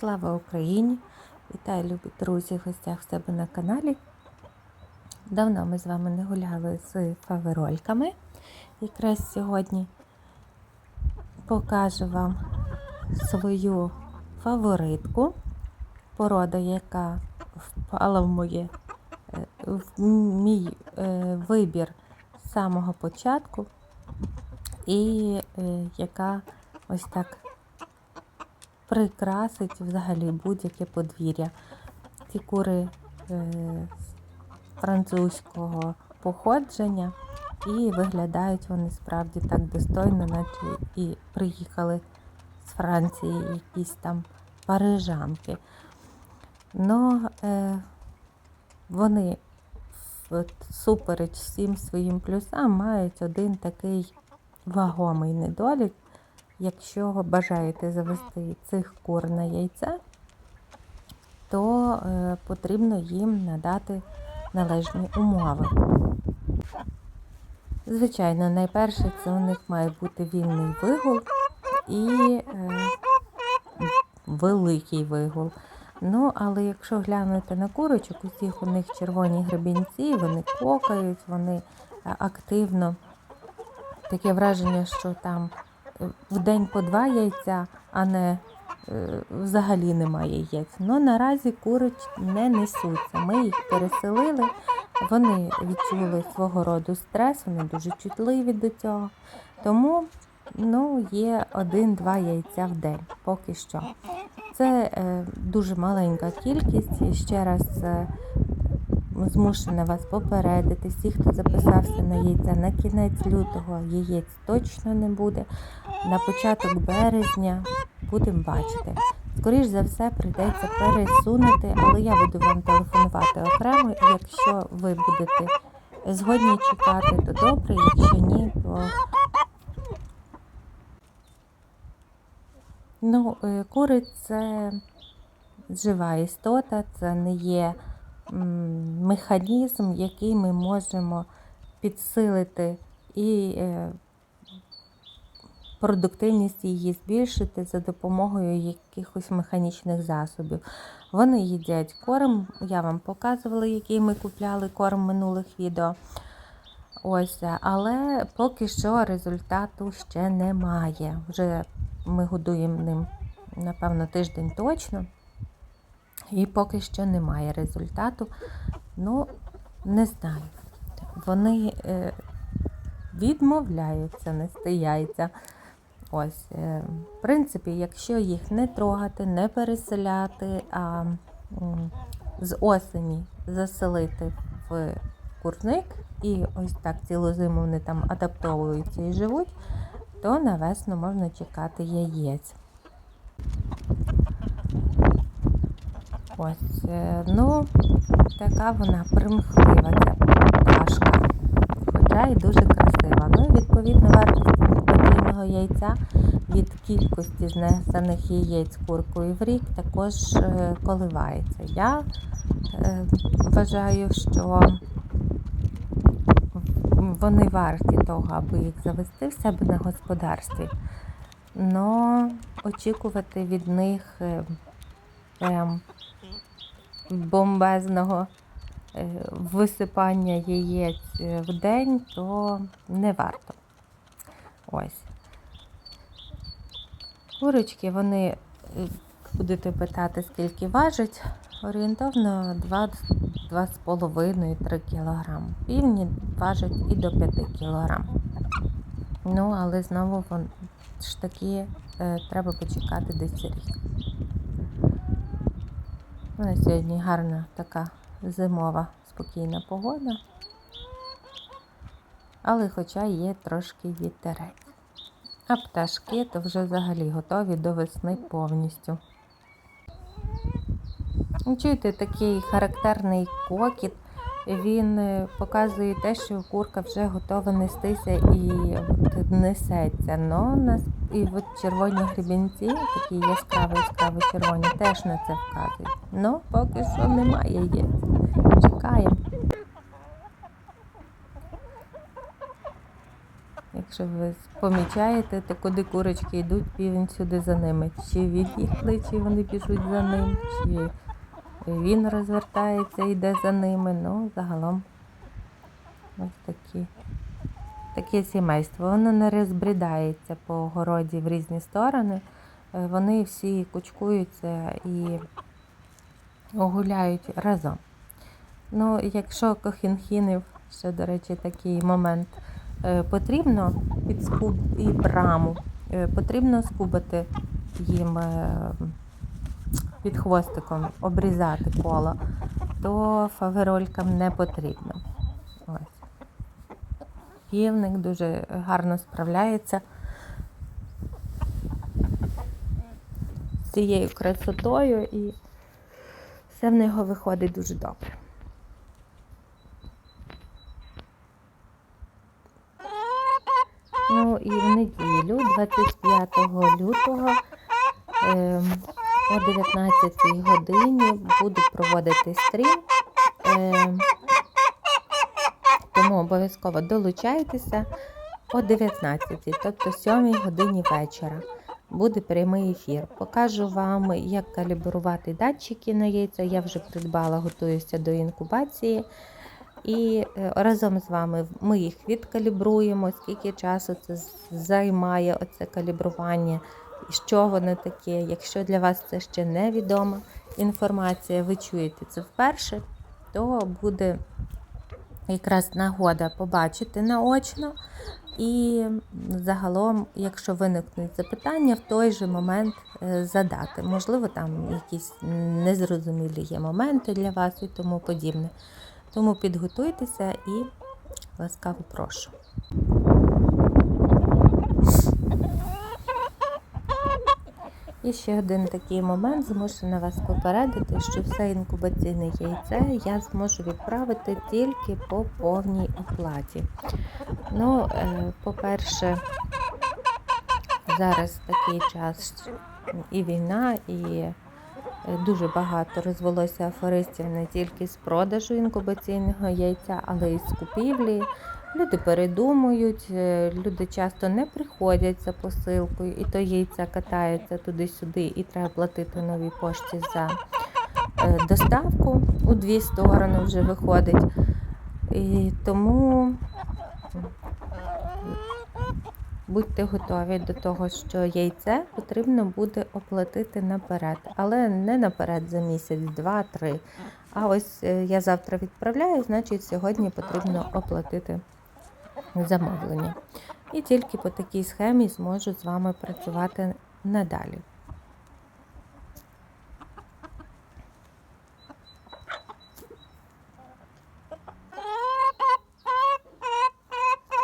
Слава Україні! Вітаю, любі друзі, в гостях в себе на каналі. Давно ми з вами не гуляли з фаверольками. Якраз сьогодні покажу вам свою фаворитку, порода, яка впала в моє е, в мій е, вибір з самого початку, і е, яка ось так прикрасить взагалі будь-яке подвір'я. Ці кури е, французького походження і виглядають вони справді так достойно, наче і приїхали з Франції якісь там парижанки. Но е, вони супереч всім своїм плюсам мають один такий вагомий недолік. Якщо бажаєте завести цих кур на яйце, то е, потрібно їм надати належні умови. Звичайно, найперше це у них має бути вільний вигул і е, великий вигул. Ну, але якщо глянути на курочок, усіх у них червоні гребінці, вони кокають, вони е, активно таке враження, що там в день по два яйця, а не е, взагалі немає яєць. Ну наразі курочки не несуться. Ми їх переселили, вони відчули свого роду стрес, вони дуже чутливі до цього. Тому ну, є один-два яйця в день поки що. Це е, дуже маленька кількість. І ще раз е, змушена вас попередити. Всі, хто записався на яйця на кінець лютого, яєць точно не буде. На початок березня будемо бачити. Скоріш за все, прийдеться пересунути, але я буду вам телефонувати окремо. Якщо ви будете згодні чекати, то добре, якщо ні, то ну, е, кури це жива істота, це не є механізм, який ми можемо підсилити і е, продуктивність її збільшити за допомогою якихось механічних засобів. Вони їдять корм, я вам показувала, який ми купляли корм минулих відео. Ось, Але поки що результату ще немає. Вже ми годуємо ним, напевно, тиждень точно. І поки що немає результату. Ну, не знаю. Вони е, відмовляються нести яйця. Ось, е, В принципі, якщо їх не трогати, не переселяти, а з осені заселити в курник, і ось так цілу зиму вони там адаптовуються і живуть, то на весну можна чекати яєць. Ось, е, ну, така вона примхлива, ця пташка. Хоча і дуже красива. Ну відповідно вартість подвійного яйця від кількості знесених яєць куркою в рік також е, коливається. Я е, вважаю, що вони варті того, аби їх завести в себе на господарстві. Но очікувати від них прям бомбезного е, висипання яєць е, в день, то не варто. Ось. Курочки, вони, е, будете питати, скільки важать, орієнтовно 2,5-3 кг. Півні важать і до 5 кг. Ну, але знову ж таки треба почекати десь рік. У нас сьогодні гарна така зимова спокійна погода, але хоча є трошки вітерець. А пташки то вже взагалі готові до весни повністю. Чуєте, такий характерний кокіт, він е, показує те, що курка вже готова нестися і несеться. Но і от червоні грібінці, такі яскраві, яскраві червоні, теж на це вказують. Ну, поки що немає яєць. Чекаємо. Якщо ви помічаєте, то куди курочки йдуть, півень сюди за ними. Чи він їх кличе, вони біжуть за ним, чи він розвертається і йде за ними. Ну, загалом ось такі. Таке сімейство. Воно не розбрідається по городі в різні сторони. Е, Вони всі кучкуються і гуляють разом. Ну, якщо кохінхінів, ще, до речі, такий момент, е, потрібно під скуб і браму, е, потрібно скубати їм під хвостиком, обрізати коло, то фаверолькам не потрібно. Ось. Півник дуже гарно справляється з цією красотою і все в нього виходить дуже добре. Ну і в неділю, 25 лютого, ем, о 19 годині буду проводити стрім. Тому обов'язково долучайтеся о 19, тобто 7 годині вечора. Буде прямий ефір. Покажу вам, як калібрувати датчики на яйця. Я вже придбала, готуюся до інкубації. І е, разом з вами ми їх відкалібруємо, скільки часу це займає оце калібрування, що воно таке. Якщо для вас це ще невідома інформація, ви чуєте це вперше, то буде якраз нагода побачити наочно. І загалом, якщо виникнуть запитання, в той же момент е, задати. Можливо, там якісь незрозумілі є моменти для вас і тому подібне. Тому підготуйтеся і ласкаво прошу. І ще один такий момент змушена вас попередити, що все інкубаційне яйце я зможу відправити тільки по повній оплаті. Ну, е, по-перше, зараз такий час і війна, і е, дуже багато розвелося афористів не тільки з продажу інкубаційного яйця, але й з купівлі. Люди передумують, е, люди часто не приходять за посилкою, і то яйця катаються туди-сюди, і треба платити новій пошті за е, доставку у дві сторони вже виходить. І тому будьте готові до того, що яйце потрібно буде оплатити наперед, але не наперед за місяць, два, три. А ось е, я завтра відправляю, значить сьогодні потрібно оплатити замовлення. І тільки по такій схемі зможу з вами працювати надалі.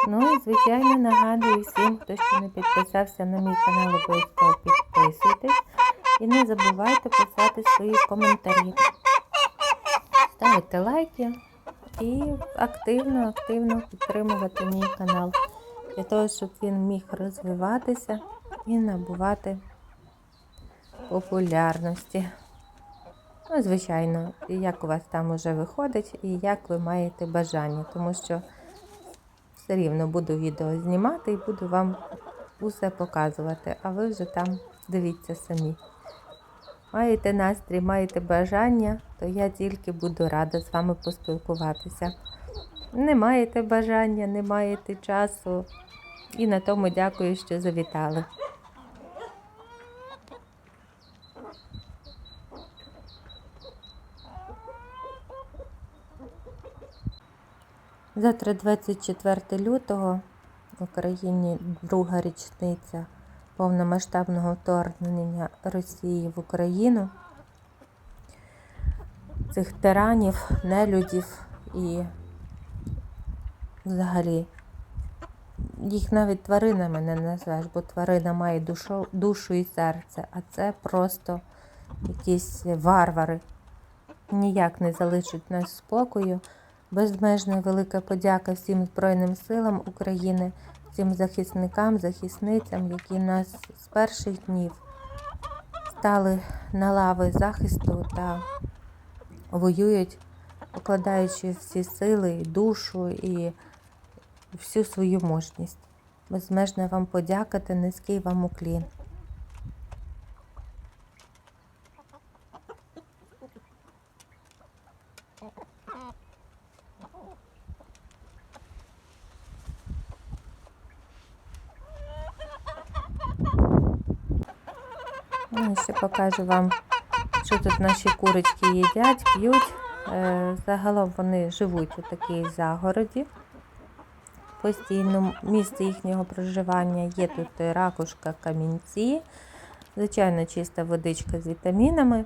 Ну і звичайно нагадую всім, хто ще не підписався на мій канал, обов'язково підписуйтесь і не забувайте писати свої коментарі. Ставити лайки і активно, активно підтримувати мій канал для того, щоб він міг розвиватися і набувати популярності. Ну, звичайно, як у вас там уже виходить і як ви маєте бажання, тому що все рівно буду відео знімати і буду вам усе показувати, а ви вже там дивіться самі. Маєте настрій, маєте бажання, то я тільки буду рада з вами поспілкуватися. Не маєте бажання, не маєте часу. І на тому дякую, що завітали. Завтра 24 лютого в Україні друга річниця повномасштабного вторгнення Росії в Україну. Цих тиранів, нелюдів і взагалі їх навіть тваринами не назвеш, бо тварина має душу, душу і серце, а це просто якісь варвари. Ніяк не залишать нас спокою. Безмежна велика подяка всім Збройним силам України, всім захисникам, захисницям, які нас з перших днів стали на лави захисту та воюють, покладаючи всі сили, душу і всю свою мужність. безмежна вам подяка та низький вам уклін. Ну, ще покажу вам, що тут наші курочки їдять, п'ють. Е, Загалом вони живуть у такій загороді. Постійно місце їхнього проживання є тут ракушка, камінці, звичайно, чиста водичка з вітамінами.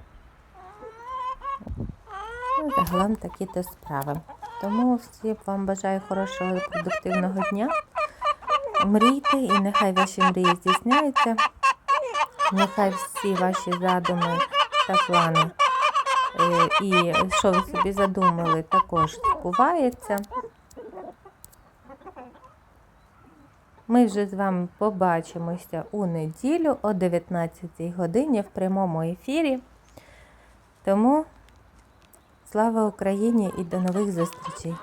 Ну, загалом такі то справи. Тому всім вам бажаю хорошого і продуктивного дня. Мрійте і нехай ваші мрії здійсняються. Нехай всі ваші задуми та плани, е, і що ви собі задумали, також збувається. Ми вже з вами побачимося у неділю о 19 годині в прямому ефірі. Тому слава Україні і до нових зустрічей!